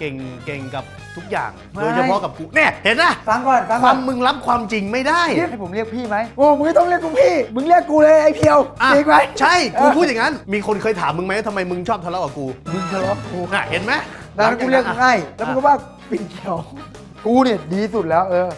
เก่งเก่งกับทุกอย่าง ไม่ โดยเฉพาะกับกูเนี่ยเห็นนะฟังก่อนฟังคก่วาอนมมึงรับความจริงไม่ได้เรียกให้ผมเรียกพี่ไหมโอ้มึงไม่ต้องเรียกกูพี่ มึงเรียกกูเลยไอ้เพียวอะจริงไหมใช่กูเออพูดอย่างนั้น มีคนเคยถามมึงไหมว่าทำไมมึงชอบทะเลาะกับกูมึงทะเลาะกูน่ะเห็นไหมดังนั้นกูเรียกมึงง่ายแล้วมึงก็ว่าปิ่นเขียว กูเนี่ยดีสุดแล้วเออ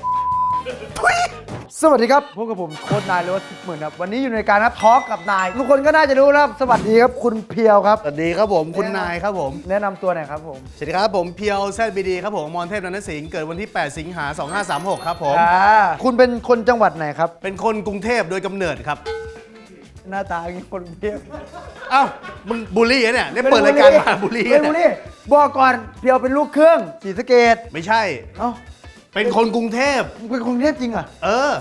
สวัสดีครับพบกับผมโค้ชนายเลวัสิบหมื่นครับวันนี้อยู่ในการครับทอล์กกับนายทุกคนก็น่าจะรู้นะครับสวัสดีครับคุณเพียวครับ สวัสดีครับผมคุณนายครับผม แนะนำตัวหน่อยครับผมสวัสดีครับผมเพียวแซดบีดีครับผมมอนเทพนันทสิงห์เกิดวันที่ 8 สิงหา 2536 ครับผม อ่าคุณเป็นคนจังหวัดไหนครับ เป็นคนกรุงเทพโดยกำเนิดครับหน้าตาอย่างนี้คนเพียวเอ้ามึงบูลลี่เหรอเนี่ยได้เปิดรายการมาบูลลี่เหรเป็นอบูลเนี่ยลี่บอกก่อนเพียวเป็นลูกครึ่งศรีสะเกดไม่ใช่ เอ้า เป็นคนกรุงเทพมึงเป็นคนกรุงเทพจริงเหรอเออ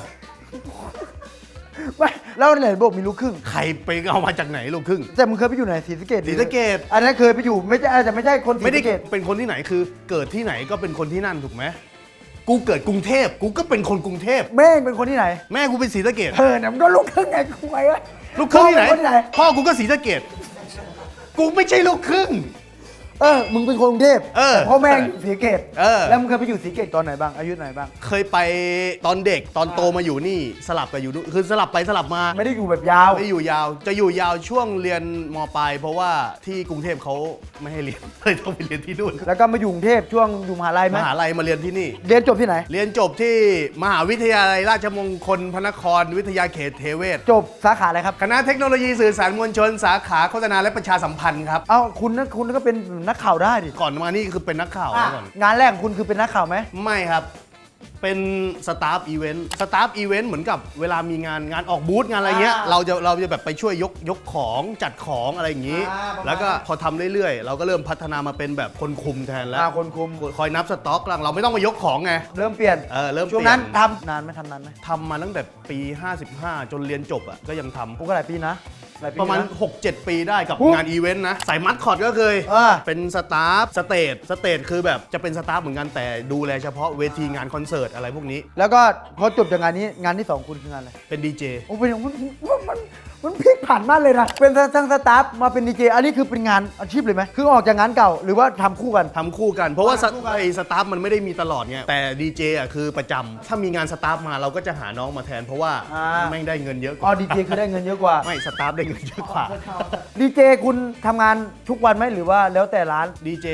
ไม่แล้วไหนบอกมีลูกครึ่ง ใครไปเอามาจากไหนลูกครึ่ง แต่มึงเคยไปอยู่ไหนศรีสะเกดศรีสะเกษ อันนั้นเคยไปอยู่ไม่ใช่อาจจะไม่ใช่คนศรีไม่ได้สะเกดเป็นคนที่ไหนคือ เกิดที่ไหนก็เป็นคนที่นั่นถูกไหมกูเกิดกรุงเทพกูก็เป็นคนกรุงเทพ แม่งเป็นคนที่ไหน แม่กูเป็นศรีสะเกดเออเนี่ยมันก็ลูกครึ่งไงกูไงวะลูกครึ่งที่ไหนพ่อเป็นคนที่ไหน พ่อกูก็ศรีสะเกดกูไม่ใช่ลูกครึ่ง เออ มึงเป็นคนกรุงเทพเออแต่พ่อแม่งศรีสะเกดเออ แล้วมึงเคยไปอยู่ศรีสะเกดตอนไหนบ้าง อายุไหนบ้าง เคยไปตอนเด็กตอนโตมาอยู่นี่สลับกับอยู่นู่นคือสลับไปสลับมา ไม่ได้อยู่แบบยาว ไม่อยู่ยาว จะอยู่ยาวช่วงเรียนมปลายเพราะว่าที่กรุงเทพเขาไม่ให้เรียน เลยต้องไปเรียนที่นู่นแล้วก็มาอยู่กรุงเทพช่วงอยู่มหาลัยไหมมหาลัยมาเรียนที่นี่ เรียนจบที่ไหน เรียนจบที่มหาวิทยาลัยราชมงคลพระนครวิทยาเขตเทเวศ จบสาขาอะไรครับ คณะเทคโนโลยีสื่อสารมวลชน สาขาโฆษณาและประชาสัมพันธ์ครับ เอ้าคุณนะคุณก็เป็นนักข่าวได้ดิก่อนมานี่คือเป็นนักข่าวอะมาก่อน งานแรกของคุณคือเป็นนักข่าวไหม ไม่ครับ เป็นสตาฟอีเวนต์ สตาฟอีเวนต์เหมือนกับเวลามีงานงานออกบูธงานอะไรเงี้ย อ่าเราจะเราจะแบบไปช่วยยกยกของจัดของอะไรอย่างงี้ อ่าประมาณ แล้วก็พอทำเรื่อยๆ เราก็เริ่มพัฒนามาเป็นแบบคนคุมแทนแล้ว อ่าคนคุม คอยนับสต็อกหลังเราไม่ต้องมายกของไง เริ่มเปลี่ยนเออเริ่มช่วงนั้นเปลี่ยน ทำนานไหมทำนานไหมทำมาตั้งแต่ปี 55 จนเรียนจบอะก็ยังทำกูก็หลายปีนะ หลายปีประมาณ น 6-7 ปีได้กับอุ๊ยงานอีเวนต์นะใส่มัดคอร์ดก็เคยเออเป็นสตาฟ สเตจ สเตจคือแบบจะเป็นสตาฟเหมือนกันแต่ดูแลเฉพาะเวทีงานคอนเสิร์ตอะไรพวกนี้ แล้วก็พอจบจากงานนี้งานที่สองคุณคืองานอะไรเป็นดีเจ โอ้เป็นมันมันมัน มันพลิกผันมากเลยนะ เป็นทั้งสตาฟมาเป็นดีเจ อันนี้คือเป็นงานอาชีพเลยไหม คือออกจากงานเก่าหรือว่าทำคู่กัน ทำคู่กัน เพราะว่าสทำคู่กันไอสตาฟมันไม่ได้มีตลอดไงแต่ดีเจอะคือประจำถ้ามีงานสตาฟมาเราก็จะหาน้องมาแทน เพราะว่าอ่าแม่งได้เงินเยอะกอ๋อว่าดีเจคือได้เงินเยอะกว่า ไม่สตาฟได้เงินเยอะกว่าดีเจคุณทำงานทุกวันไหมหรือว่าแล้วแต่ร้าน ดีเจ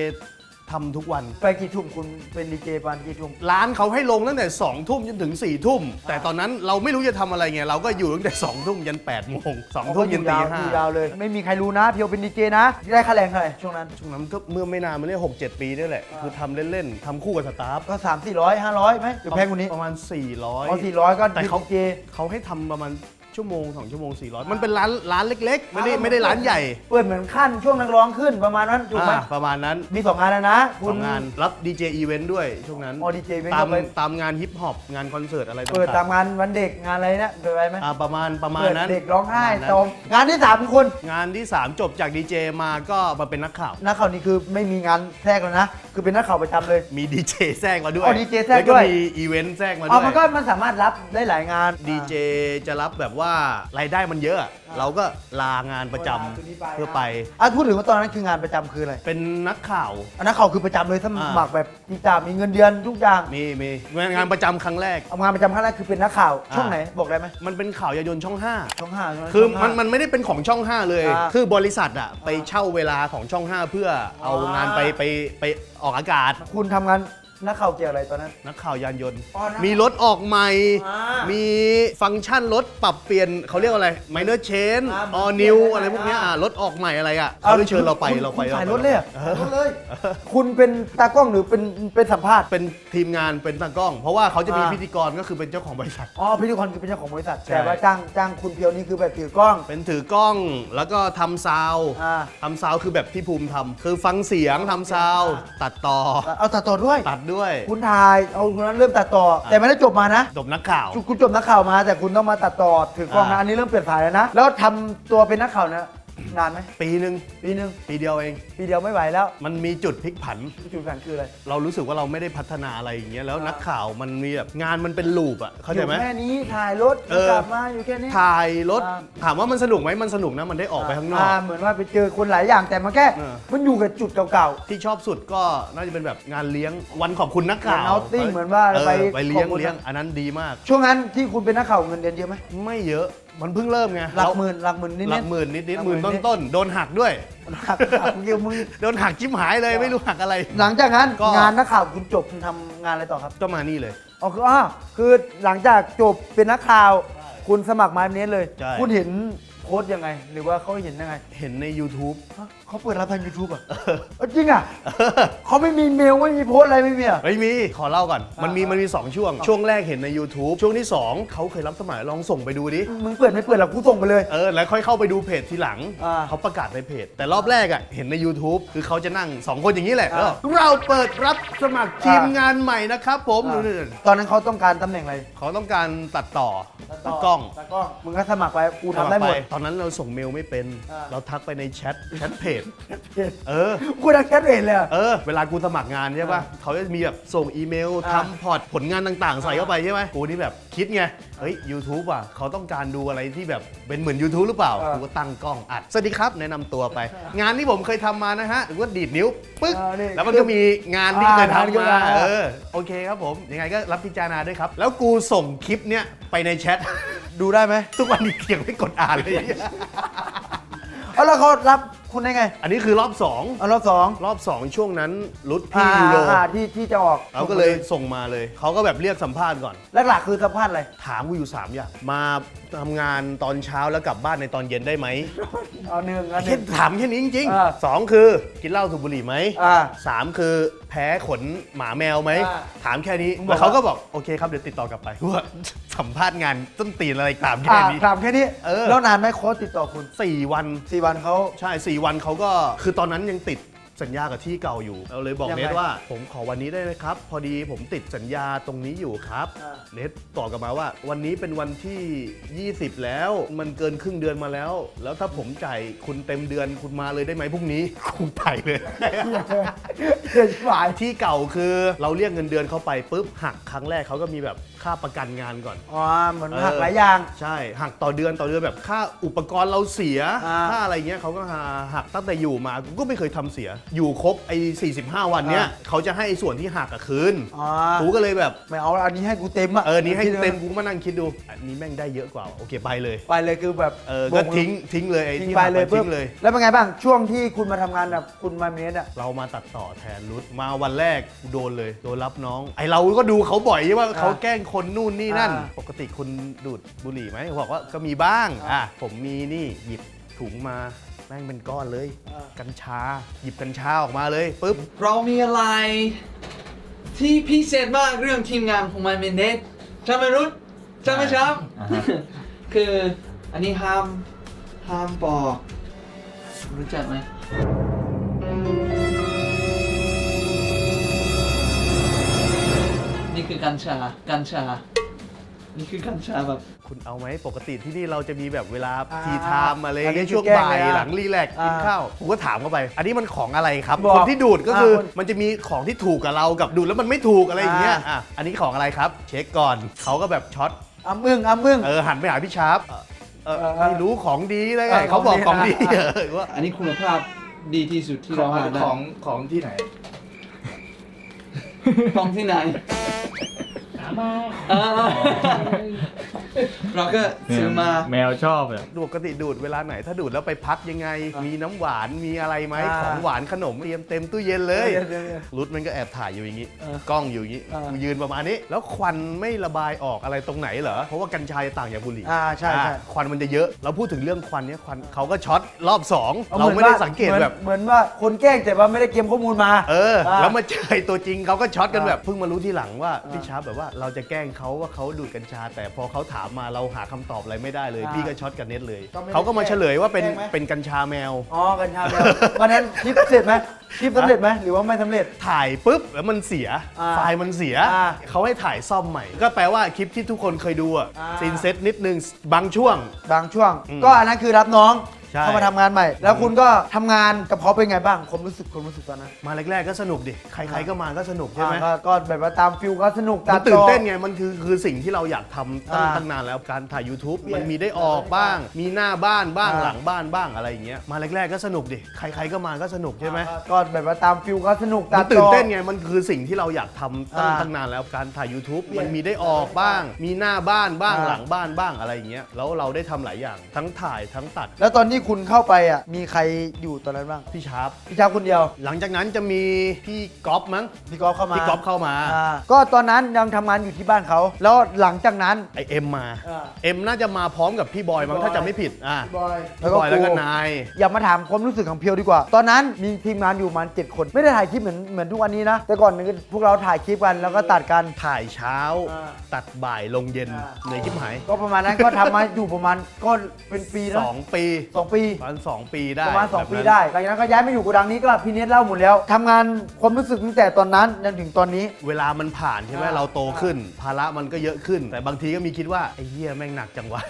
ทำทุกวัน ไปกี่ทุ่มคุณเป็นดีเจประมาณกี่ทุ่มร้านเขาให้ลงตั้งแต่2องทุ่มจนถึง4ี่ทุ่ม แต่ตอนนั้นเราไม่รู้จะทำอะไรไง เราก็อยู่ตั้งแต่2องทุ่มยัน8ปดโมงสองทุ่มยันตียาวห้าอยู่ยาวเลย ไม่มีใครรู้นะเพียวเป็นดีเจนะได้ค่าแรงเท่าไหร่ช่วงนั้น ช่วงนั้นก็เมื่อไม่นานมาเนี่ยหกเจ็ดปีนี่แหละ คือทำเล่น ๆทำคู่กับสตาฟก็3 4 0 0 500ไหมหรือแพงกว่านี้ประมาณ 400อ๋อ400 ก็แต่เขาดีเจเขาให้ทำประมาณ ชั่วโมงสองชั่วโมง400 มันเป็นร้านร้านเล็ก ๆ ไม่ได้ไม่ได้ร้านใหญ่เปิดเหมือนขั้นช่วงนักร้องขึ้นประมาณนั้นถูกไหมอ่าประมาณนั้นมีสองงานแล้วนะสคุอณงงานรับดีเจอีเวนต์ด้วยช่วงนั้นอ๋อ DJ event ตามก็ไป ตามงานฮิปฮอปงานคอนเสิร์ตอะไรต่างๆเปิดตามงานวันเด็กงานอะไรนะเปิดไปไหมอ่าประมาณประมาณเปิดนั้นเด็กร้องไห้ประมาณนั้น ตรงงานที่สามคุณ งานที่ 3 จบจากดีเจมาก็มาเป็นนักข่าว นักข่าวนี่คือไม่มีงานแทรกแล้วนะ คือเป็นนักข่าวประจำเลย มีดีเจแทรกมาด้วยอ๋อ DJ แทรกแล้วก็ด้วย มีอีเวนต์แทรกมาด้อ๋อวยมันก็มันสามารถรับได้หลายงานดีเจจะรับแบบว่ารายได้มันเยอะอะ เราก็ลางานประจำเวลาตัวนี้ไป เพื่อไปอะพูดถึงว่าตอนนั้นคืองานประจำคืออะไรเป็นนักข่าว อันนักข่าวคือประจำเลยสอ่ามัครแบบติดตามมีเงินเดือนทุกอย่างมีมีงานประจำครั้งแรก เอางานประจำครั้งแรกคือเป็นนักข่าวอ่า ช่วงไหนบอกได้ไหมมันเป็นข่าวยายนช่องช่องห้าใช่ไหม5คือช่งมันห้ามันไม่ได้เป็นของช่อง 5 เลย อ่าคือบริษัทอะไปเช่าเวลาของช่อง 5 เพื่อเอาอ่าง งานไปไปไปออกอากาศ คุณทำงาน นักข่าวเกี่ยวอะไรตอนนั้น นักข่าวยานยนต์ อ๋อนักมีรถออกใหม่ อ่ามีมีฟังก์ชันรถปรับเปลี่ยนเขาเรียกว่าอะไร minor change อ่า all เปลี่ยน new ได้อะไรพวกเนี้ยอ่าอ่ารถออกใหม่อะไรอะเขาได้เชิญเราไปคุณเราไปคุณขายไปรถเลยเหรอออขายรถเลย คุณเป็นตากล้องหรือเป็นเป็นสัมภาษณ์ เป็นทีมงานเป็นตากล้อง เพราะว่าเขาจะมีอ่า พิธีกรก็คือเป็นเจ้าของบริษัท อ๋อพิธีกรคือเป็นเจ้าของบริษัท ใช่ แต่ว่าจ้างจ้างคุณเพียวนี่คือแบบถือกล้อง เป็นถือกล้องแล้วก็ทำซาวด์อ่า ทำซาวด์คือแบบที่ภูมิทำคือฟังเสียงทำซาวด์ตัดต่อ เอาตัดต่อด้วย ตัดด้วย คุณถ่ายเอาคุณนั้นเริ่มตัดต่อ แต่ไม่ได้จบมานะจบนักข่าว คุณคุณจบนักข่าวมา แต่คุณต้องมาตัดต่อถือกล้องนะอ่าอันนี้เริ่มเปลี่ยนสายแล้วนะแล้วทำตัวเป็นนักข่าวนะ นานไหมปีหนึ่งปีหนึ่งปีเดียวเอง ปีเดียวไม่ไหวแล้วมันมีจุดพลิกผัน จุดแข็งคืออะไร เรารู้สึกว่าเราไม่ได้พัฒนาอะไรอย่างเงี้ยแล้วอ่านันักข่าวมันมีแบบงานมันเป็นลูปอะเข้าอใจยู่ไหม แค่นี้ถ่ายรถเออ กลับมาอยู่แค่นี้ ถ่ายรถอ่า ถามว่ามันสนุกไหมมันสนุกนะมันได้ออกไปข้างนอก เหมือนว่าไปเจอคนหลายอย่างแต่มันแค่เออ มันอยู่กับจุดเก่าที่ชอบสุดก็น่าจะเป็นแบบงานเลี้ยงวันขอบคุณนักข่าวเหมือน outing เหมือนว่าเออไปไปเลี้ยงขอบคุณเลี้ยงอันนั้นดีมากๆช่วงนั้นที่คุณเป็นนักข่าวเงินเดือนเยอะไหมไม่เยอะมันเพิ่งเริ่มไงหลักเราหมื่นหลักหมื่นนิดหลัๆกหมื่นนิดหลันิดกหหมื่มื่นนนิดต้นๆโดนหักด้วยหักหักเกี่ยวมึงโดนหักจิ้มหายเลยไม่รู้หักอะไร หลังจากนั้นก็ งานนักข่าวคุณจบคุณทำงานอะไรต่อครับก็มานี่เลย อ๋อคืออ่าคือหลังจากจบเป็นนักข่าว คุณสมัครมาเนี้ยเลย ใช่ คุณเห็น โพสต์ยังไง หรือว่าเขาเห็นยังไงเห็นใน YouTube ฮะเขาเปิดรับทาง YouTube อะเออจริงอะเขาไม่มีเมลไม่มีโพสต์อะไรไม่มีอะ ไม่มี ขอเล่าก่อน มันมีอ่ามัมันมี 2 ช่วง ช่วงแรกเห็นใน YouTube ช่วงที่ 2 เขาเคยรับสมัครลองส่งไปดูดิ มึงเปิดไม่เปิดหรอกกูส่งไปเลย เออ แล้วค่อยเข้าไปดูเพจทีหลัง อ่าเขาประกาศในเพจ แต่รอบแรกอะ เห็นใน YouTube คือเขาจะนั่ง 2 คนอย่างนี้แหละอ่าแล้วเราเปิดรับสมัครทีมอ่าง งานใหม่นะครับผมอ่านู่นตอนนั้นเขาต้องการตำแหน่งอะไรๆเขาต้องการตัดต่อตากล้อง ตากล้อง มึงก็สมัครไปกูทำได้หมดปตอนนั้นเราส่งเมลไม่เป็น อ่า เราทักไปในแชทแชทเพจ เออ กูดังแคทเห็นเลยอะ เออ เวลากูสมัครงานใช่ป่ะเขาจะมีแบบส่งอีเมลอ่าทำพอร์ตผลงานต่างๆ ใส่อ่าเข้าไปใช่ไหมกูนี่แบบคิดไง เฮ้ย YouTube อะเขาต้องการดูอะไรที่แบบเป็นเหมือน YouTube หรือเปล่าอ่ากูก็ตั้งกล้องอัด สวัสดีครับแนะนำตัวไป งานที่ผมเคยทำมานะฮะหรือว่าดีดนิ้วปึ๊กอ่านี่แล้วมันก็มีงานที่เคยอ่างานที่ทำเคยมาทำ เออโอเคครับผม ยังไงก็รับพิจารณาด้วยครับ แล้วกูส่งคลิปเนี้ยไปในแชท ดูได้ไหมทุกวันนี้เขียงไม่กดอ่านเลย เอาแล้วเขารับ คุณได้ไงอันนี้คือรอบสองเอารอบสองรอบสองช่วงนั้นรุดอ่าพี่ยูโรอ่าที่ที่จะออกเราก็เลยส่งมาเลย เขาก็แบบเรียกสัมภาษณ์ก่อน หลักๆคือสัมภาษณ์อะไรถามกูอยู่ 3 อย่าง มาทำงานตอนเช้าแล้วกลับบ้านในตอนเย็นได้ไหมเอาหนึ่งอันหแค่นึ่ง ถามแค่นี้จริงอ่าๆสองคือกินเหล้าสูบบุหรี่ไหมอ่าสามคือแพ้ขนหมาแมวไหม อ่าถามแค่นี้มึงบอก แล้วเขาว่าก็บอกโอเคครับเดี๋ยวติดต่อกลับไปว่าสัมภาษณ์งานต้นตีนอะไรถามแค่อ่านี้ ถามแค่นี้เออ แล้วนานไหมโค้ชติดต่อคุณ สี่วัน สี่วันเขา ใช่4วันเขาก็คือตอนนั้นยังติด สัญญากับที่เก่าอยู่เราเลยบอกยังไง เนทว่า ผมขอวันนี้ได้ไหมครับ พอดีผมติดสัญญาตรงนี้อยู่ครับอ่า เนทตอบกลับมาว่า วันนี้เป็นวันที่ 20 แล้ว มันเกินครึ่งเดือนมาแล้ว แล้วถ้าผมจ่ายคุณเต็มเดือนคุณมาเลยได้ไหมพรุ่งนี้คุณไปเลย เดือนชิบหาย ที่เก่าคือเราเรียกเงินเดือนเข้าไปปุ๊บหักครั้งแรกเขาก็มีแบบค่าประกันงานก่อน อ๋อ เหมือนเออหักหลายอย่าง ใช่หักต่อเดือนต่อเดือนแบบค่าอุปกรณ์เราเสียอ่า ค่าอะไรเงี้ยเขาก็หาหักตั้งแต่อยู่มากูก็ไม่เคยทำเสียอยู่ครบไอ้45 วันเนี้ยอ่าเขาจะให้ส่วนที่หักอะคืนอ๋อกูก็เลยแบบไม่เอาอันนี้ให้กูเต็มอะเออนี้ให้เต็มกูก็มานั่งคิดดู อันนี้แม่งได้เยอะกว่า โอเคไปเลย ไปเลยคือแบบเออ ก็ทิ้งทิ้งเลยไอ้ทิ้งที่ไปหักเลยไปปุ๊ทิ้บงเลย แล้วเป็นไงบ้างช่วงที่คุณมาทำงานแบบคุณมาเมสอะ เรามาตัดต่อแทนรุดมาวันแรกกูโดนเลยโดนรับน้อง ไอเราก็ดูเขาบ่อยใช่ว่าอ่าเขาแกล้งคนนู่นนี่นั่น อ่าปกติคุณดูดบุหรี่ไหมบอกว่าก็มีบ้างอะผมมีนี่หยิบถุงมา แม่งเป็นก้อนเลยกัญชา หยิบกัญชาออกมาเลยปุ๊บ เรามีอะไรที่พิเศษมากเรื่องทีมงานของมันเมนเดสใช่ไหมรุดใช่ไหมครับคืออันนี้ห้ามห้ามบอกรู้จักไหมนี่คือกัญชากัญชา นี่คือกัญชาแบบ คุณเอาไหมปกติที่นี่เราจะมีแบบเวลาอ่าทีไทม์อะไรอันนี้เงี้ยช่วงคือแกล้งบ่ายเลยอะหลังรีแลกซ์กินอ่าข้าวผมก็ถามเข้าไป อันนี้มันของอะไรครับ บอกคนที่ดูดก็คืออ่าคนมันจะมีของที่ถูกกับเรากับดูดแล้วมันไม่ถูกอะไรอย่างเงี้ยอ่า อะอันนี้ของอะไรครับ เช็คก่อนเขาก็แบบช็อต อ้ำอึ้งอ้ำอึ้ง เออหันไปหาพี่ชาร์ปเออเออเออไม่รู้ของดีเลยไงเออเขาบอกขขอองงดี ดีอะเออว่าอันนี้คุณภาพดีที่สุดที่เราหาได้ของของที่ไหน ของที่ไหน อ่าเราก็ซื้อมา แมวชอบอะปกติดูดเวลาไหนถ้าดูดแล้วไปพักยังไง มีน้ำหวานมีอะไรไหมอ่าของหวานขนมเตรียมเต็มตู้เย็นเลยเดี๋ยวเดี๋ยวเดี๋ยวรุดมันก็แอบถ่ายอยู่อย่างนี้ เออกล้องอยู่อย่างนี้อ่ากูกูยืนประมาณนี้ แล้วควันไม่ระบายออกอะไรตรงไหนเหรอ เพราะว่ากัญชาจะต่างจากบุหรี่อ่าใช่ใช่ อ่าควันมันจะเยอะ เราพูดถึงเรื่องควันเนี้ยควันเขาก็ช็อตรอบสองอเราหอนไม่ได้ว่สังเกตหมือนแบบ เหมือนว่าคนแกล้งแต่ว่าไม่ได้เก็บข้อมูลมา เอออ่าแล้วมาเจอไอ้ตัวจริงเขาก็ช็อตกันอ่าแบบเพิ่งมารู้ทีหลังว่าอ่าพี่ชาร์ปแบบว่าเราจะแกล้งเขาว่าเขาดูดกัญชา แต่พอเขาถามมาเราหาคำตอบอะไรไม่ได้เลย อ่าพี่ก็ช็อตกันเน็ตเลย ก็ไม่ได้เขาก็มาเฉลยว่าเป็นแกล้งไหม เป็นกัญชาแมว อ๋อกัญชาแมววันนั้นคลิปเสร็จไหมคลิปสำเร็จไหมหรือว่าไม่สำเร็จ ถ่ายปุ๊บแล้วมันเสีย อ่าไฟล์มันเสีย อ่าเขาให้ถ่ายซ่อมใหม่ ก็แปลว่าคลิปที่ทุกคนเคยดูอะอ่า ซีนเซตนิดนึงบางช่วง บางช่วงอืมก็อันนั้นคือรับน้อง ใช่ เข้ามาทำงานใหม่ แล้วคุณก็ทำงานกับเขาเป็นไงบ้างความรู้สึกความรู้สึกตอนนั้นมาแรกๆก็สนุกดิใครๆก็มาก็สนุกใช่ไหม อ่าก็ก็แบบว่าตามฟิลก็สนุกมันดตื่นต่อเต้นไง มันคือคือสิ่งที่เราอยากทำตั้งอ่าตั้งนานแล้วการถ่าย YouTube มันมีได้ออกบ้าง มีหน้าบ้านบ้างอ่า หลังบ้านบ้างอะไรอย่างเงี้ยมาแรกๆก็สนุกดิใครๆก็มาก็สนุกใช่ไหมก็แบบว่าตามฟิลก็สนุกมันดตื่นต่อเต้นไงมันคือสิ่งที่เราอยากทำตั้งอ่าตั้งนานแล้วการถ่าย YouTube มันมีได้ออกบ้าง มีหน้าบ้านบ้างอ่า หลังบ้านบ้างอะไรอย่างเงี้ยแล้วเราได้ทำหลายอย่างทั้งถ่ายทั้งตัด แล้วตอนที่คุณเข้าไปอะมีใครอยู่ตอนนั้นบ้างพี่ชาร์ปพี่ชาวคนเดียว หลังจากนั้นจะมีพี่ก๊อฟมั้งพี่กอล์ฟเข้ามาพี่ก๊อฟเข้ามาอ่าก็ตอนนั้นยังทำงานอยู่ที่บ้านเขา แล้วหลังจากนั้น ไอเอ็มมาอ่าเอ็มน่าจะมาพร้อมกับพี่บอยมั้งพี่บอย ถ้าจะไม่ผิดอ่าพี่บอยพี่บอยแล้วก็นาย อย่ามาถามความรู้สึกของเพียวดีกว่า ตอนนั้นมีทีมงานอยู่ประมาณ7คน ไม่ได้ถ่ายคลิปเหมือนเหมือนทุกวันนี้นะ แต่ก่อนนึงพวกเราถ่ายคลิปกันแล้วก็ตัดกัน ถ่ายเช้า อ่าตัดบ่ายลงเย็นอ่า เหนื่อยชิบหายก็ประมาณนั้นก็ทำมาอยู่ประมาณก็เป็นปีนะสองปี สองปี ประมาณสองปีได้ประมาณแบบ2ปีนั้นได้หลังจากนั้นก็ย้ายมาอยู่โกูดังนี้ก็พี่เนทเล่าหมดแล้วทำงานความรู้สึกตั้งแต่ตอนนั้นจนถึงตอนนี้ เวลามันผ่านใช่ไหมอ่า เราโตขึ้น ภาระมันก็เยอะขึ้น แต่บางทีก็มีคิดว่าไอ้เหี้ยแม่งหนักจังวะ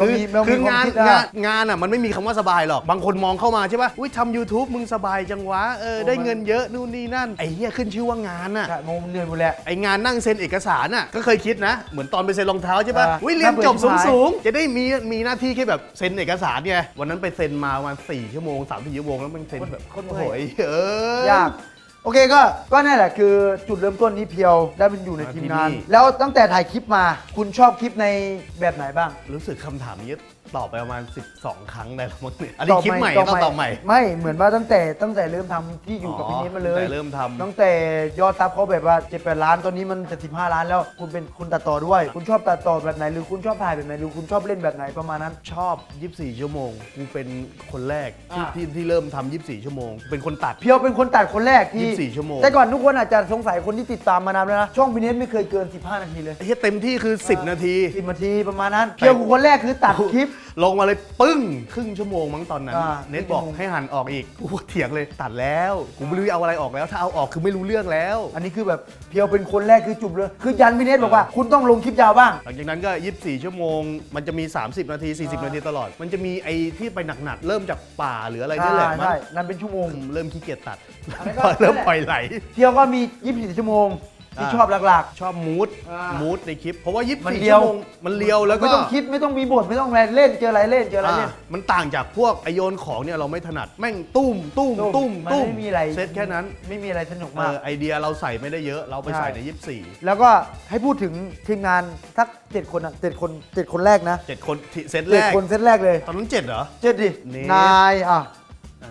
ก็คือมีมันมีคืองานความคิดนะงานงานอะมันไม่มีคำว่าสบายหรอก บางคนมองเข้ามาใช่ป่ะอุ้ยทำ YouTube มึงสบายจังวะเออได้เงินเยอะนู่นนี่นั่นไอ้เหี้ยขึ้นชื่อว่างานอะ ใช่งงเหนื่อยหมดแหละ ไองานนั่งเซ็นเอกสารน่ะก็เคยคิดนะ เหมือนตอนไปเซ็นรองเท้าใช่ป่ะอ่าวิเรียนจบน่าเบื่อชิบหายสูงๆจะได้มีมีหน้าที่แค่แบบเซ็นเอกสารไงวันนั้นไปเซ็นมาประมาณสี่ชั่วโมงสามสี่ชั่วโมงแล้วมันเซ็นแบบคนเมื่โอ้อยโหเออยาก โอเคก็ก็นั่นแหละคือจุดเริ่มต้นที่เพียวได้เป็นอยู่ในทีมงาน มาที่นี่ แล้วตั้งแต่ถ่ายคลิปมาคุณชอบคลิปในแบบไหนบ้าง รู้สึกคำถามนี้ ตอบไปประมาณ 12 ครั้งได้แล้วมั้งเนี่ยอันนี้คลิปใหม่ต่ก็ตอบใหม่ไม่เหมือนว่าตั้งแต่ตั้งแต่เริ่มทำที่อยู่กับพี่เนทมาเลยแต่เริ่มทำตั้งแต่ยอดซับเขาแบบว่า7 8ล้านตอนนี้มันจะ15ล้านแล้วคุณเป็นคุณตัดต่อด้วย คุณชอบตัดต่อแบบไหนหรือคุณชอบถ่ายแบบไหนหรือคุณชอบเล่นแบบไหนประมาณนั้น ชอบ 24 ชั่วโมง กูเป็นคนแรกที่อ่าที่ที่เริ่มทำ24 ชั่วโมง เป็นคนตัด เพียวเป็นคนตัดคนแรกที่24ชั่วโมง แต่ก่อนทุกคนอาจจะสงสัยคนที่ติดตามมานานแล้วนะช่องพี่เนทไม่เคยเกิน 15 นาทีเลยไอ้เหี้ยเต็มที่คือ 10 นาที10นาทีประมาณนั้นเพียวคือคนแรกคือตัดคลิปลงมาเลยปึ้ง ครึ่งชั่วโมงมั้งตอนนั้น อ่าเน็ตบอกครึ่งชั่วโมง ให้หันออกอีกกูเถียงเลยตัดแล้ว กูไม่รู้จะเอาอะไรออกแล้ว ถ้าเอาออกคือไม่รู้เรื่องแล้ว อันนี้คือแบบเพียวเป็นคนแรกคือจุบเลย คือยันพี่เนทบอกว่า คุณต้องลงคลิปยาวบ้าง หลังจากนั้นก็ 24 ชั่วโมง มันจะมี 30 นาที 40 นาทีตลอด มันจะมีไอ้ที่ไปหนักๆ เริ่มจากป่าหรืออะไรนี่แหละใช่มันใช่นั่นเป็นชั่วโมงผมเริ่มขี้เกียจตัด อันนั้นก็พอเริ่มปล่อยไหลเพียวก็มี 24 ชั่วโมง ที่อ่าชอบหลักชอบมูดอ่ามูมูดในคลิป เพราะว่ามัน24เลียวชั่วโมงมันเลียวๆแล้วก็ไม่ต้องคิดไม่ต้องมีบทไม่ต้องอะไรเล่นเจออะไรเล่นเจออะไรเล่นอ่ามันต่างจากพวกไอโยนของเนี่ยเราไม่ถนัดแม่งตุ้มตุ้มตุ้มมันตุ้มไม่มีอะไรเซตแค่นั้นไม่มีอะไรสนุกเอมากอไอเดียเราใส่ไม่ได้เยอะเราไปใช่ใส่ใน 24แล้วก็ให้พูดถึงทีมงานทักเจ็ดคนอะเจ็ดคนเจ็ดคนแรกนะเจ็ดคนที่เซตแรเจ็ดกคนเซตแรกเลยตอนนั้นเจ็ดเหรอ เจ็ดดิเนทนายอะอะ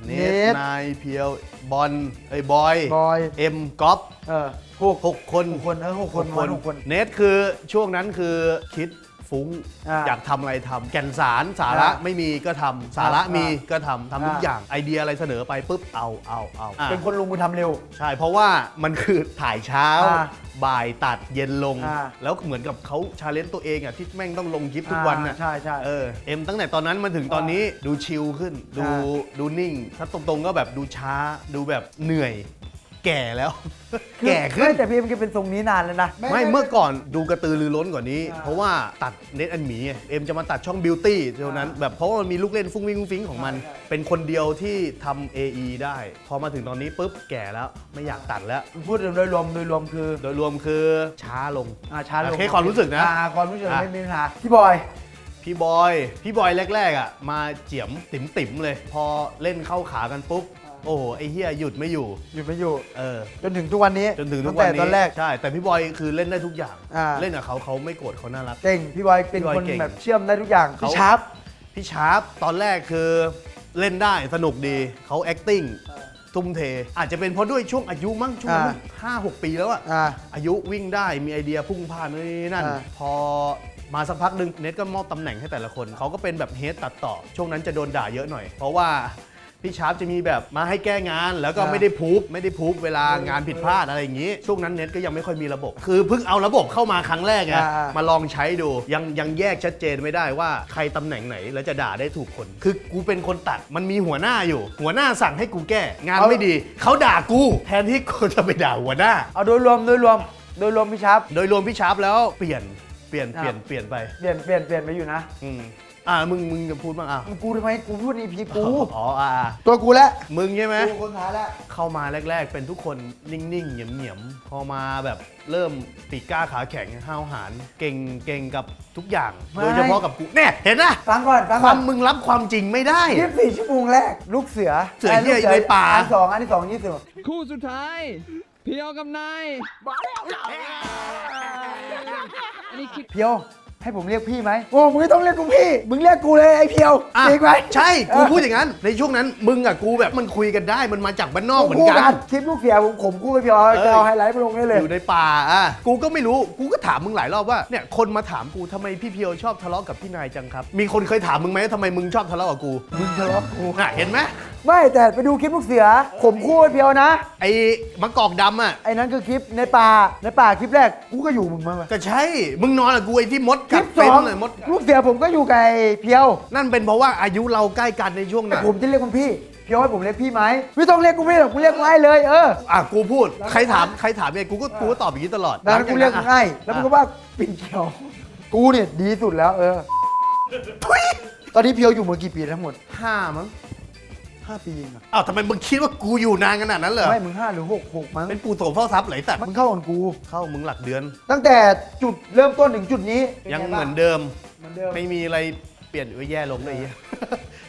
เนเนท ทนายเพียวบอลไอ้ยบอย บอย เอ็มก๊อฟเออ หกหกคนหกคนเออหกคนหกประมาณหกคน เนทคือช่วงนั้นคือคิด ฟุ้ง อ่าอยากทำอะไรทำแก่นสารสาระอ่าไม่มีก็ทำสาระอ่ามีมีก็ทำทำทุกอ่า อย่างไอเดียอะไรเสนอไปปุ๊บเอาเอาเอาอะเป็นคนลงมือทำเร็ว ใช่ เพราะว่ามันคือถ่ายเช้า อ่าบ่ายตัดเย็นลง อ่า แล้วเหมือนกับเขาชาเลนจ์ตัวเองอะที่แม่งต้องลงคลิปทุกวันน่ะอ่าใช่ใช่ เออเอ็มตั้งแต่ตอนนั้นมาถึงตอนนี้ดูชิลขึ้น ดูอ่า ดูนิ่ง ถ้าตรงๆก็แบบดูช้าดูแบบเหนื่อย แก่แล้ว แก่ขึ้น ไม่แต่พี่เอ็มแกเป็นทรงนี้นานแล้วนะ ไม่เมื่อก่อนดูกระตือรือร้นกว่านี้อ่าเพราะว่าตัดเน็ตอันหมีไงเอ็มจะมาตัดช่องบิวตี้เท่านั้นแบบเพราะว่ามันมีลูกเล่นฟุ้งวิ้งฟุ้งฟิ้งของมันใช่ใช่เป็นคนเดียวที่ทำ AE ได้ พอมาถึงตอนนี้ปุ๊บแก่แล้วไม่อยากตัดแล้ว พูดโดยรวมโดยรวมคือโดยรวมคือช้าลง อ่าช้าลงโอเคความรู้สึกนะอ่าความรู้สึกอะ ไม่มีปัญหาพี่บอย พี่บอย พี่บอยแรก ๆ อะ มาเจียมติ๋มติ๋มๆเลย พอเล่นเข้าขากันปุ๊บ โอ้โหไอ้เฮียหยุดไม่อยู่อยู่ไม่อยู่ เออ จนถึงทุกวันนี้จนถึงทุกวันตั้นี้แต่ตอนแรก ใช่ แต่พี่บอยคือเล่นได้ทุกอย่าง อ่า เล่นกับเขาเขาไม่โกรธเขาน่ารัก เก่งพี่บอยเป็นพี่บอยคนเก่งแบบเชื่อมได้ทุกอย่างเขา พี่ชาร์ป พี่ชาร์ปตอนแรกคือเล่นได้สนุกดีเขา acting ทุ่มเท อาจจะเป็นเพราะด้วยช่วงอายุมั้งช่วงนั้นห้าหกปีแล้วอะอ่าอายุวิ่งได้มีไอเดียพุ่งพล่านนี่นั่น อ่า พอมาสักพักหนึ่งเน็ตก็มอบตำแหน่งให้แต่ละคน เขาก็เป็นแบบเฮดตัดต่อ ช่วงนั้นจะโดนด่าเยอะหน่อย เพราะว่า พี่ชาร์ปจะมีแบบมาให้แก้งานแล้วก็อ่าไม่ได้พูบไม่ได้พูบเวลางานผิดพลาดอะไรอย่างนี้ ช่วงนั้นเน็ตก็ยังไม่ค่อยมีระบบ คือเพิ่งเอาระบบเข้ามาครั้งแรกไงอ่าอ่ามาลองใช้ดูยังยังแยกชัดเจนไม่ได้ว่าใครตำแหน่งไหนแล้วจะด่าได้ถูกคน คือกูเป็นคนตัดมันมีหัวหน้าอยู่ หัวหน้าสั่งให้กูแก้ งานไม่ดีเขาด่ากูแทนที่กูจะไปด่าหัวหน้า เอาโดยรวมโดยรวมโดยรวมพี่ชาร์ป โดยรวมพี่ชาร์ปแล้วเปลี่ยนเปลี่ยนเปลี่ยนอะเปลี่ยนไปเปลี่ยนเปลี่ยนเปลี่ยนไปอยู่นะ อืม อ่ามึงมึงจะพูดบ้างอะกูทำไมกูพูดในพีกูอ๋ออ่าตัวกูแล้วมึงใช่ไหมกูคนหาแล้วเข้ามาแรก ๆ เป็นทุกคนนิ่งๆเหงียบๆพอมาแบบเริ่มปีกกล้าขาแข็งห้าวหาญเก่งเก่งกับทุกอย่างโดยเฉพาะกับกูเนี่ยเห็นนะฟังก่อนฟังคก่อวานมมึงรับความจริงไม่ได้ ยี่สิบสี่ชั่วโมงแรก ลูกเสือเสือเหี้ยอยู่ในป่า อันสองอันที่สองยี่สิบคู่สุดท้าย เพียวกับนาย อันนี้คิดเพียว ให้ผมเรียกพี่ไหมโอ้มึงไม่ต้องเรียกกูพี่ มึงเรียกกูเลยไอ้เพียวอะจริงไหมใช่ กูเออพูดอย่างนั้น ในช่วงนั้นมึงกับกูแบบมันคุยกันได้ มันมาจากบ้านนอกเหมือนคู่กัน คลิปลูกเสือผมผมคู่กับเพียวเอาเออจะเอาไฮไลท์มาลงได้เลย อยู่ในป่าอะกูก็ไม่รู้ กูก็ถามมึงหลายรอบว่า เนี่ยคนมาถามกูทำไมพี่เพียวชอบทะเลาะกับพี่นายจังครับ มีคนเคยถามมึงไหมทำไมมึงชอบทะเลาะกับกู มึงทะเลาะกูน่ะเห็นไหมไม่แต่ไปดูคลิปลูกเสือ ผมคู่กับเพียวนะ ไอ้มะกอกดำอะ ไอ้นั้นคือคลิปในป่าในป่าคลิปแรกกูก็อยู่มึงมาก็ใช่ มึงนอนกับกูไอ้ที่มดคลิกัดปสเป็อนงเลยมด ลูกเสือผมก็อยู่กับไอ้เพียว นั่นเป็นเพราะว่าอายุเราใกล้กันในช่วงแต่นั้นผมจะเรียกคุณพี่เพียวให้ผมเรียกพี่ไหมไม่ต้องเรียกกูพี่หรอกกูเรียกกูไอ้เลยเอออะกูพูด ใครถามใครถามเนี่ยกูก็กูก็ตอบอย่างนี้ตลอดดังนั้นกูเรียกมึงไอ้แล้วมึงก็ว่าปิ่นเขียว กูเนี่ยดีสุดแล้วเออทุยตอนนี้เพียวอยู่มากี่ปีทั้งหมด ห้ามั้ง ห้าปีเองอะอ้าวทำไมมึงคิดว่ากูอยู่นานขนาดนั้นเหรอ ไม่มึงห้าหรือหกหกมั้งเป็นปูโสมเฝ้าทรัพย์เหลยสัตว์มึงเข้าก่อนกู เข้ามึงหลักเดือน ตั้งแต่จุดเริ่มต้นถึงจุดนี้ยังป็ไบ้าเหมือนเดิม เหมือนเดิม ไม่มีอะไรเปลี่ยนหรือแย่ลงเลยไอ้เหี้ย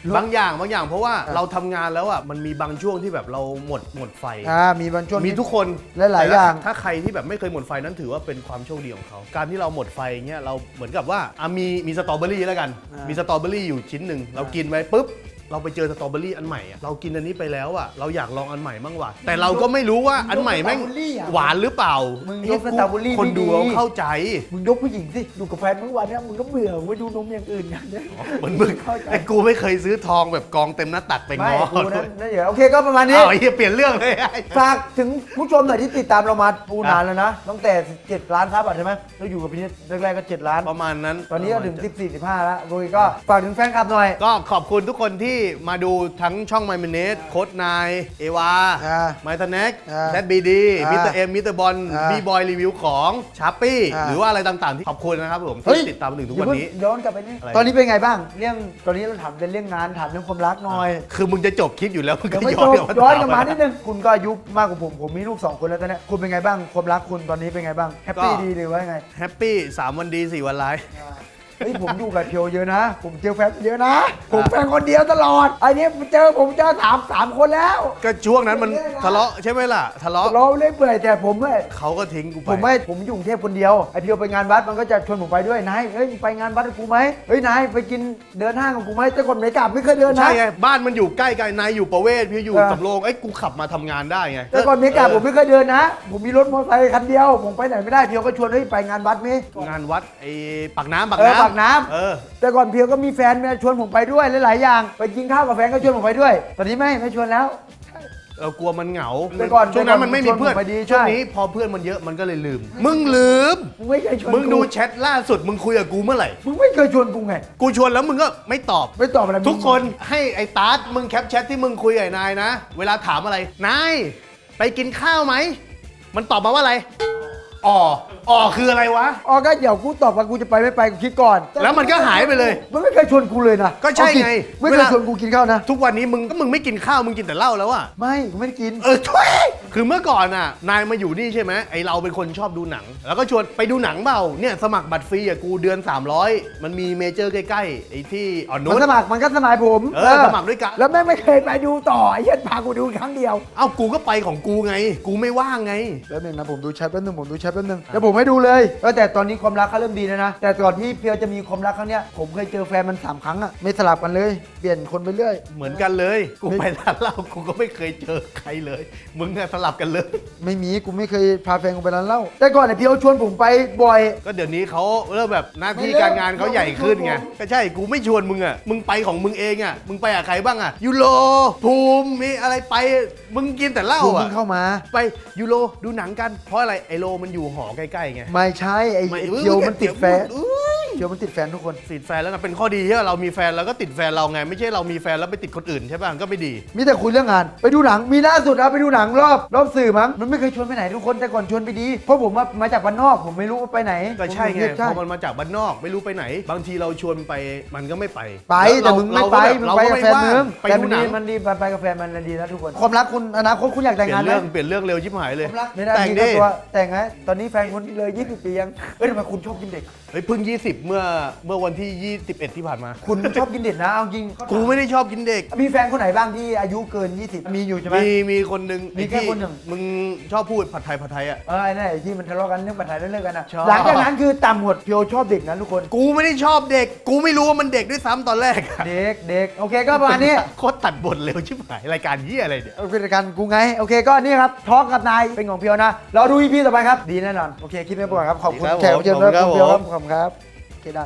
หรือบางอย่างบางอย่างเพราะว่าอะเราทำงานแล้วอะมันมีบางช่วงที่แบบเราหมดหมดไฟ อ่ามีบางช่วง มีทุกคนหลายๆอย่าง แต่ถ้าใครที่แบบไม่เคยหมดไฟนั้นถือว่าเป็นความโชคดีของเขา การที่เราหมดไฟเงี้ยเราเหมือนกับว่าอะมีมีสตรอเบอรี่แล้วกันอ่ามีมีสตรอเบอรี่อยู่ชิ้นหนึ่งเรากินไปปุ๊บ เราไปเจอสตรอเบอรี่อันใหม่อะเรากินอันนี้ไปแล้วอะเราอยากลองอันใหม่บ้างว่ะแต่เราก็ไม่รู้ว่าอันใหม่แม่งสตรอเบอรี่อะหวานหรือเปล่ามึงไอ้ยกสตรอเบอรี่คนดูไม่ดี เขาเข้าใจ มึงยกผู้หญิงสิอยู่กับแฟนเมื่อวันเนี้ยมึงก็เบื่อมึงไปดูนมอย่างอื่นกันเนี่ยเหมือนมึงเข้าใจไอ้กูไม่เคยซื้อทองแบบกองเต็มหน้าตักไปไม่ง้อกูนั้นนั่นเดี๋ยวโอเคก็ประมาณนี้ อ้าวไอ้เหี้ยเปลี่ยนเรื่องเลยไอ้ ฝากถึงผู้ชมหน่อยที่ติดตามเรามาปูนานแล้วนะตั้งแต่ 7 ล้านครับอะใช่ไหมเราอยู่กับพี่นิดแรกๆก็ 7 ล้าน ประมาณนั้นตอนนี้ก็ถึง 14 15 แล้วโดยก็ฝากถึงแฟนคลับหน่อย ก็ขอบคุณทุกคนที่มาดูทั้งช่อง My m i n u t e โค้ดนายเอวาอ่าไมทแน็กอ่าแดดบีดีอ่ามิสเตอร์เอ็มมิสเตอร์บอลอ่าบีบอยรีวิวของชาร์ปี้อ่า หรือว่าอะไรต่างๆที่ขอบคุณนะครับผมเฮ้ยที่ติดตามมาถึงทุกวันนี้อย่าเพิ่งย้อนกลับไปนี่อะไร ตอนนี้เป็นไงบ้าง เรื่องตอนนี้เราถามเป็นเรื่องงานถามเรื่องความรักหน่อยคือมึงจะจบคลิปอยู่แล้วมึงเดี๋ก็ยวไม่ย้จอนบย้อนกลับมาถนิดนึงคุณก็อายุมากกว่าผมผมมีลูกสองคนแล้วตอนเนี้ยคุณเป็นไงบ้างความรักคุณตอนนี้เป็นไงบ้างแฮปปี้ดีหรือว่าไงแฮปปี้สามวันดีสี่วันร้าย เฮ้ยผมอยู่กับเพียวเยอะนะ ผมเจอแฟนเยอะนะ ผมแฟนคนเดียวตลอดไอ้นี้เจอผมเจอสามสามคนแล้ว ก็ช่วงนั้นมันทะเลาะใช่ไหมล่ะ ทะเลาะรอเล่นเปื่อยแต่ผมเนี่ยเขาก็ทิ้งกูไปผมไม่ผมอยู่กรุงเทพคนเดียวไอเพียวไปงานวัดมันก็จะชวนผมไปด้วยนายเฮ้ยมึงไปงานวัดกับกูไหมเฮ้ยนายไปกินเดินห้างกับกูไหมแต่ก่อนไม่กลับไม่เคยเดินนะใช่ไงบ้านมันอยู่ใกล้กันนายอยู่ประเวศพี่อยู่เออสำโรงไอ้ยกูขับมาทำงานได้ไงแต่ก่อนไม่กลับผมไม่เคยเดินนะ ผมมีรถมอเตอร์ไซค์คันเดียว ผมไปไหนไม่ได้เพียวก็ชวนเฮ้ยไปงานวัดไหมงานวัดไอ้ปากน้ำปากเออน้ำปากน้ำเออ แต่ก่อนเพียวก็มีแฟนมาชวนผมไปด้วยหลายๆอย่าง ไปกินข้าวกับแฟนก็ชวนผมไปด้วย ตอนนี้ไม่ไม่ชวนแล้วเรากลัวมันเหงาแต่ก่อนช่วงนั้นมันไม่มีเพื่อนชวนผมไปดีช่วงใช่ นี้พอเพื่อนมันเยอะมันก็เลยลืม มึงลืม มึงไม่เคยชวนมึงดูกูแชทล่าสุดมึงคุยกับกูเมื่อไหร่ มึงไม่เคยชวนกูไงกูชวนแล้วมึงก็ไม่ตอบ ไม่ตอบอะไรมึงทุกคนให้ไอ้ตาร์ทมึงแคปแชทที่มึงคุยกับไอ้นายนะ เวลาถามอะไร นาย ไปกินข้าวไหม มันตอบมาว่าอะไร อ๋ออ๋อคืออะไรวะ อ๋อก็เดี๋ยวกูตอบว่ากูจะไปไม่ไปกูคิดก่อนแล้วมันก็หายไปเลยมึงไม่เคยชวนกูเลยนะก็ใช่ไงไม่เคเวยลา ชวนกูกินข้าวนะ ทุกวันนี้มึงก็มึงไม่กินข้าวมึงกินแต่เหล้าแล้วอะไม่กูไม่ได้กิน เออช่วย คือเมื่อก่อนน่ะ นายมาอยู่นี่ใช่ไหมไอเราเป็นคนชอบดูหนัง แล้วก็ชวนไปดูหนังเปล่าเนี่ยสมัครบัตรฟรีอะกูเดือน 300 มันมีเมเจอร์ใกล้ๆไอ้ที่อ่อนนุมันชสมัครมันก็สมัครผมเออสมัครด้วยกัน แล้วแม่งไม่เคยไปดูต่อไอ้เหี้ยพากูดูครั้งเดียว เอ้ากูก็ไปของกูไง กูไม่ว่างไงแป๊บนึงนะผมดูแชทแป๊บนึงผมดูแชทแป๊บนึงเดี๋ยวผมให้ดูเลยเออแต่ตอนนี้ความรักเขาเริ่มดีแล้วนะ แต่ก่อนที่เพียวจะมีความรักครั้งเนี้ยผมเคยเจอแฟนมันสามครั้งอะไม่สลับกันเลย เปลี่ยนคนไปเรื่อย เหมือนกันเลย กูไปร้านเหล้ากูก็ไม่เคยเจอใครเลย มึงอะสลับกันเลย ไม่มีกูไม่เคยพาแฟนกูไปร้านเหล้าแต่ก่อนเนี่ยเพียวชวนผมไปบ่อย ก็เดี๋ยวนี้เขาเริ่มแบบหน้าที่ไม่เริ่มการงานเขาใหญ่ขึ้นไงไม่ชวนผมก็ใช่กูไม่ชวนมึงอะมึงไปของมึงเองอะมึงไปกับใครบ้างอะยูโรภูมิมีอะไรไปมึงกินแต่เหล้ากูอะเพิ่งเข้ามา ไปยูโรดูหนังกันเพราะอะไรไอโลมันอยู่หอใกล้ๆไงไม่ใช่ไอ้ไม่ไอ้เพียวมันติดแฟน อุ้ยยวมันติดแฟนทุกคน ติดแฟนแล้วนะเป็นข้อดีที่เรามีแฟนเราก็ติดแฟนเราไง ไม่ใช่เรามีแฟนแล้วไปติดคนอื่นใช่ป่ะก็ไม่ดี มีแต่คุยเรื่องงาน ไปดูหนัง มีล่าสุดเอาไปดูหนังรอบ รอบสื่อมั้ง มันไม่เคยชวนไปไหนทุกคน แต่ก่อนชวนไปดี เพราะผมว่ามาจากบ้านนอก ผมไม่รู้ว่าไปไหนก็ใช่ไงผมอยู่กรุเทพพใช่อมันมาจากบ้านนอกไม่รู้ไปไหน บางทีเราชวนไปมันก็ไม่ไป ไปล้วแต่มึงไม่ไปมึงเราไปก็กับไม่แฟนว่างมึงไปแต่ดูมันหนัดีงมันดีไปกับแฟนมันดีนะทุกคน ความรักคุณอนาคตคุณอยากเปแต่งลี่ยงานนไหมเรื่องเปลี่ยนเรื่องเร็วชิบหายเลยความรักไม่ได้แต่งมีดิตัวแต่งไงตอนนี้แฟนคุณเลย20ปียังเอ้ยทำไมคุณชอบกินเด็กเฮ้ยเพิ่ง 20เมื่อเมื่อวันที่ 21 ที่ผ่านมา คุณชอบกินเด็กนะเอาจริงกูไม่ได้ชอบกินเด็ก มีแฟนคนไหนบ้างที่อายุเกิน 20 มีอยู่ใช่ไหม มีมีคนหนึ่งมีแค่ไอ้ที่คนหนึ่ง มึงชอบพูดผัดไทยผัดไทยอะ เออไอ้นั่นไอ้ที่มันทะเลาะกันเรื่องปัญหาเรื่องเลิกกันนะชอบ หลังจากนั้นคือต่ำหมดเพียวชอบเด็กนะทุกคน กูไม่ได้ชอบเด็ก กูไม่รู้ว่ามันเด็กด้วยซ้ำตอนแรกอะเด็กเด็กโอเคก็ประมาณนี้ โคตรตัดบทเร็วชิบหายรายการเหี้ยอะไรเนี่ย เอาเป็นรายการกูไง โอเคก็นี่ครับทอล์กกับนายเป็นของเพียวนะ เราดูอีพีต่อไปครับ ดีแน่นอน โอเคคลิปนี้ไปก่อนครับ ขอบคุณดีครับแขกรับเชิญด้วยผมคุณเพียวครับผมขอบคุณครับ โอเคได้